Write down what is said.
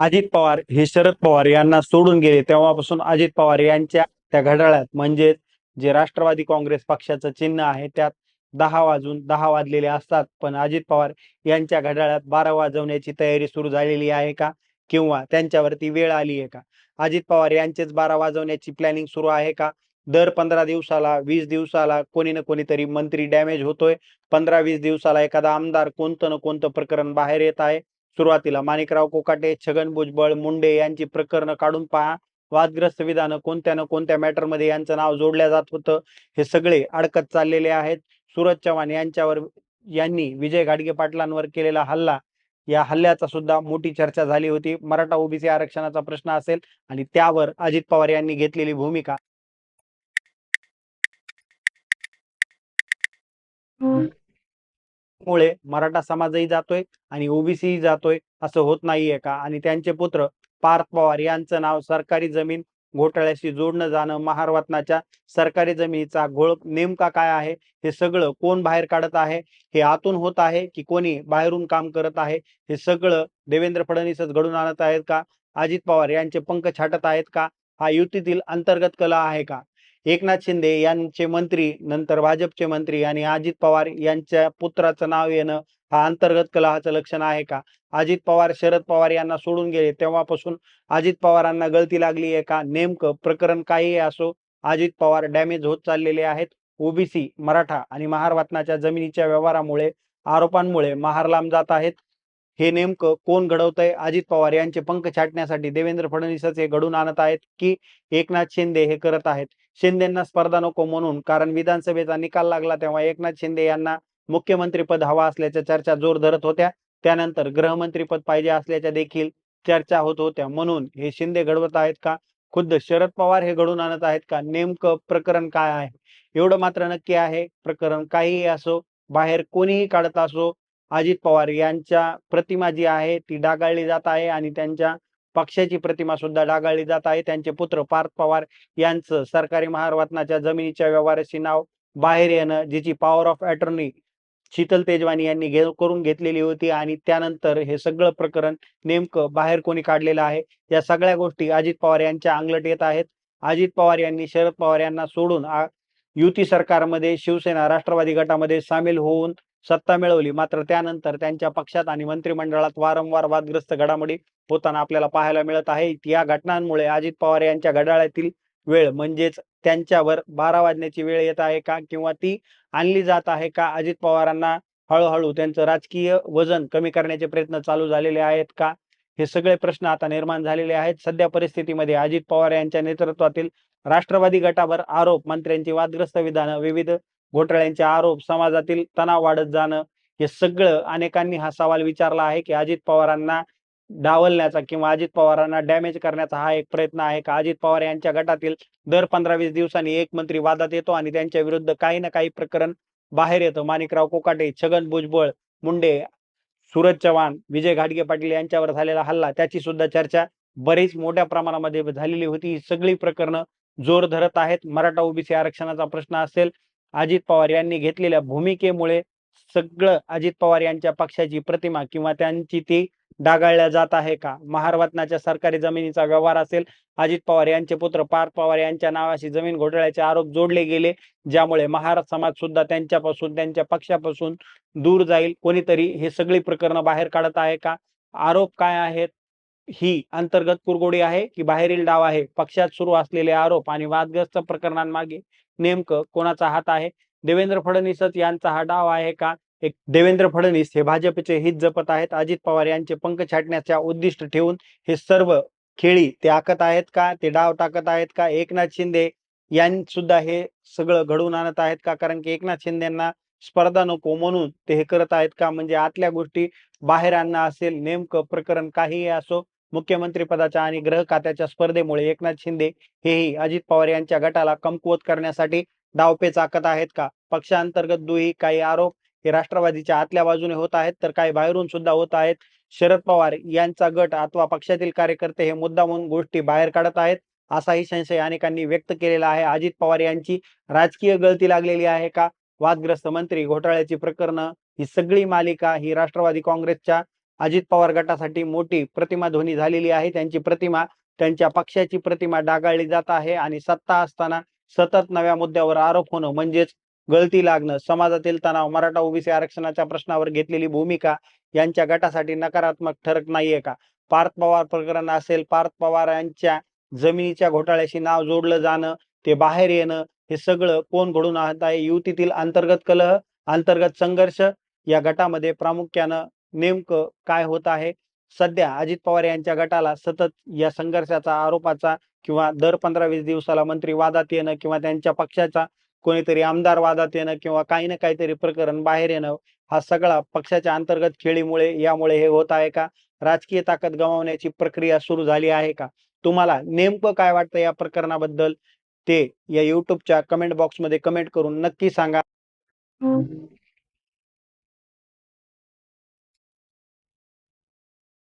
अजित पवार हे शरद पवार यांना सोडून गेले. तेव्हापासून अजित पवार यांच्या त्या घड्याळात म्हणजेच जे राष्ट्रवादी काँग्रेस पक्षाचं चिन्ह आहे त्यात दहा वाजून दहा वाजलेले असतात. पण अजित पवार यांच्या घड्याळात बारा वाजवण्याची तयारी सुरू झालेली आहे का? किंवा त्यांच्यावरती वेळ आली आहे का? अजित पवार यांचेच बारा वाजवण्याची प्लॅनिंग सुरू आहे का? दर पंधरा दिवसाला वीस दिवसाला कोणी ना कोणीतरी मंत्री डॅमेज होतोय. पंधरा वीस दिवसाला एखादा आमदार कोणतं ना कोणतं प्रकरण बाहेर येत आहे. सुरुवातीला माणिकराव कोकाटे छगन भुजबळ मुंडे यांची प्रकरणं काढून पहा. वादग्रस्त विधानं कोणत्या ना कोणत्या मॅटरमध्ये यांचं नाव जोडल्या जात होतं हे सगळे अडकत चाललेले आहेत. सूरज चव्हाण यांच्यावर यांनी विजय घाडगे पाटलांवर केलेला हल्ला या हल्ल्याचा सुद्धा मोठी चर्चा झाली होती. मराठा ओबीसी आरक्षणाचा प्रश्न असेल आणि त्यावर अजित पवार यांनी घेतलेली भूमिका. मुळे मराठा समाजही जातोय आणि ओबीसी जातोय असं होत नाहीये का? आणि त्यांचे पुत्र पार्थ पवार यांचं नाव सरकारी जमीन घोटाळ्याशी जोडणं जाणं महारवतनाच्या सरकारी जमिनीचा घोळ नेमका काय आहे? हे सगळं कोण बाहेर काढत आहे? हे आतून होत आहे की कोणी बाहेरून काम करत आहे? हे सगळं देवेंद्र फडणवीसच घडून आणत आहेत का? अजित पवार यांचे पंख छाटत आहेत का? हा युतीतील अंतर्गत कला आहे का? एकनाथ शिंदे यांचे मंत्री नंतर भाजपचे मंत्री आणि अजित पवार यांच्या पुत्राचं नाव येणं हा अंतर्गत कलहाचं लक्षण आहे का? अजित पवार शरद पवार यांना सोडून गेले तेव्हापासून अजित पवारांना गळती लागली आहे का? नेमकं प्रकरण काहीही असो अजित पवार डॅमेज होत चाललेले आहेत. ओबीसी मराठा आणि महार वाटणाच्या जमिनीच्या व्यवहारामुळे आरोपांमुळे महार लांब जात आहेत. हे नेमकं कोण घडवतंय? अजित पवार यांचे पंख छाटण्यासाठी देवेंद्र फडणवीसच हे घडून आणत आहेत की एकनाथ शिंदे हे करत आहेत? शिंदेना स्पर्धा नको म्हणून कारण विधानसभेचा निकाल लागला तेव्हा एकनाथ शिंदे यांना मुख्यमंत्रीपद हवा असल्याच्या चर्चा जोर धरत होत्या. त्यानंतर गृहमंत्रीपद पाहिजे असल्याच्या देखील चर्चा होत होत्या. म्हणून हे शिंदे घडवत आहेत का? खुद्द शरद पवार हे घडून आणत आहेत का? नेमकं प्रकरण काय आहे? एवढं मात्र नक्की आहे. प्रकरण काहीही असो बाहेर कोणीही काढत असो अजित पवार यांच्या प्रतिमा जी आहे ती डागाळली जात आहे आणि त्यांच्या पक्षाची प्रतिमा सुद्धा डागाळली जात आहे. त्यांचे पुत्र पार्थ पवार यांचं सरकारी महारत्नाच्या जमिनीच्या व्यवहाराची नाव बाहेर येणं जिची power of attorney Sheetal Tejwani यांनी घे करून घेतलेली होती आणि त्यानंतर हे सगळं प्रकरण नेमकं बाहेर कोणी काढलेलं आहे? या सगळ्या गोष्टी अजित पवार यांच्या अंगलट येत आहेत. अजित पवार यांनी शरद पवार यांना सोडून युती सरकारमध्ये शिवसेना राष्ट्रवादी गटामध्ये सामील होऊन सत्ता मिळवली. मात्र त्यानंतर त्यांच्या पक्षात आणि मंत्रिमंडळात वारंवार वादग्रस्त घडामोडी होताना आपल्याला पाहायला मिळत आहे. या घटनांमुळे अजित पवार यांच्या घड्याळातील वेळ म्हणजेच त्यांच्यावर बारा वाजण्याची वेळ येत आहे का किंवा ती आणली जात आहे का? अजित पवारांना हळूहळू त्यांचं राजकीय वजन कमी करण्याचे प्रयत्न चालू झालेले आहेत का? हे सगळे प्रश्न आता निर्माण झालेले आहेत. सध्या परिस्थितीमध्ये अजित पवार यांच्या नेतृत्वातील राष्ट्रवादी गटावर आरोप मंत्र्यांची वादग्रस्त विधानं विविध घोटाळ्यांचे आरोप समाजातील तणाव वाढत जाणं हे सगळं अनेकांनी हा सवाल विचारला आहे की अजित पवारांना डावलण्याचा किंवा अजित पवारांना डॅमेज करण्याचा हा एक प्रयत्न आहे का? अजित पवार यांच्या गटातील दर पंधरा वीस दिवसांनी एक मंत्री वादात येतो आणि त्यांच्या विरुद्ध काही ना काही प्रकरण बाहेर येतं. माणिकराव कोकाटे छगन भुजबळ मुंडे सूरज चव्हाण विजय घाडगे पाटील यांच्यावर झालेला हल्ला त्याची सुद्धा चर्चा बरीच मोठ्या प्रमाणामध्ये झालेली होती. ही सगळी प्रकरणं जोर धरत आहेत. मराठा ओबीसी आरक्षणाचा प्रश्न असेल अजित पवार यांनी घेतलेल्या भूमिकेमुळे सगळं अजित पवार यांच्या पक्षाची प्रतिमा किंवा त्यांची ती डागाळल्या जात आहे का? महारवतनाच्या सरकारी जमिनीचा व्यवहार असेल अजित पवार यांचे पुत्र पार्थ पवार यांच्या नावाशी जमीन घोटाळ्याचे आरोप जोडले गेले ज्यामुळे महार समाज सुद्धा त्यांच्यापासून त्यांच्या पक्षापासून दूर जाईल. कोणीतरी हे सगळी प्रकरणं बाहेर काढत आहे का? आरोप काय आहेत? ही अंतर्गत कुरगोडी आहे की बाहेरील डाव आहे? पक्षात सुरू असलेले आरोप आणि वादग्रस्त प्रकरणांमागे नेमकं कोणाचा हात आहे? देवेंद्र फडणवीसच यांचा हा डाव आहे का? एक देवेंद्र फडणवीस हे भाजपचे हित जपत आहेत. अजित पवार यांचे पंख छाटण्याच्या उद्दिष्ट ठेवून हे सर्व खेळी ते आखत आहेत का? ते डाव टाकत आहेत का? एकनाथ शिंदे सुद्धा हे सगळं घडवून आणत आहेत का? कारण की एकनाथ शिंदेना स्पर्धा नको म्हणून ते हे करत आहेत का? म्हणजे आतल्या गोष्टी बाहेर आणणं असेल नेमकं प्रकरण काहीही असो मुख्यमंत्री पदाच्या आणि गृह खात्याच्या स्पर्धेमुळे एकनाथ शिंदे हेही अजित पवार यांच्या गटाला कमकुवत करण्यासाठी डावपेच आखत आहेत का? पक्षांतर्गत दुही काही आरोप हे राष्ट्रवादीच्या आतल्या बाजूने होत आहेत तर काही बाहेरून सुद्धा होत आहेत. शरद पवार यांचा गट अथवा पक्षातील कार्यकर्ते हे मुद्दा म्हणून गोष्टी बाहेर काढत आहेत असाही संशय अनेकांनी व्यक्त केलेला आहे. अजित पवार यांची राजकीय गळती लागलेली आहे का? वादग्रस्त मंत्री घोटाळ्याची प्रकरणं ही सगळी मालिका ही राष्ट्रवादी काँग्रेसच्या अजित पवार गटासाठी मोठी प्रतिमा ध्वनी झालेली आहे. त्यांची प्रतिमा त्यांच्या पक्षाची प्रतिमा डागाळली जात आहे आणि सत्ता असताना सतत नव्या मुद्द्यावर आरोप होणं म्हणजेच गळती लागणं. समाजातील तणाव मराठा ओबीसी आरक्षणाच्या प्रश्नावर घेतलेली भूमिका यांच्या गटासाठी नकारात्मक ठरत नाहीये का? पार्थ पवार प्रकरण असेल पार्थ पवार यांच्या जमिनीच्या घोटाळ्याशी नाव जोडलं जाणं ते बाहेर येणं हे सगळं कोण घडून आणत आहे? युतीतील अंतर्गत कलह अंतर्गत संघर्ष या गटामध्ये प्रामुख्यानं नेमकं काय होत आहे? सध्या अजित पवार यांच्या गटाला सतत या संघर्षाचा आरोपाचा किंवा दर पंधरा वीस दिवसाला मंत्री वादात येणं किंवा त्यांच्या पक्षाचा कोणीतरी आमदार वादात येणं किंवा काही ना काहीतरी प्रकरण बाहेर येणं हा सगळा पक्षाच्या अंतर्गत खेळीमुळे यामुळे हे होत आहे का? राजकीय ताकद गमावण्याची प्रक्रिया सुरू झाली आहे का? तुम्हाला नेमकं काय वाटतं या प्रकरणाबद्दल? ते या युट्यूबच्या कमेंट बॉक्समध्ये कमेंट करून नक्की सांगा. हो.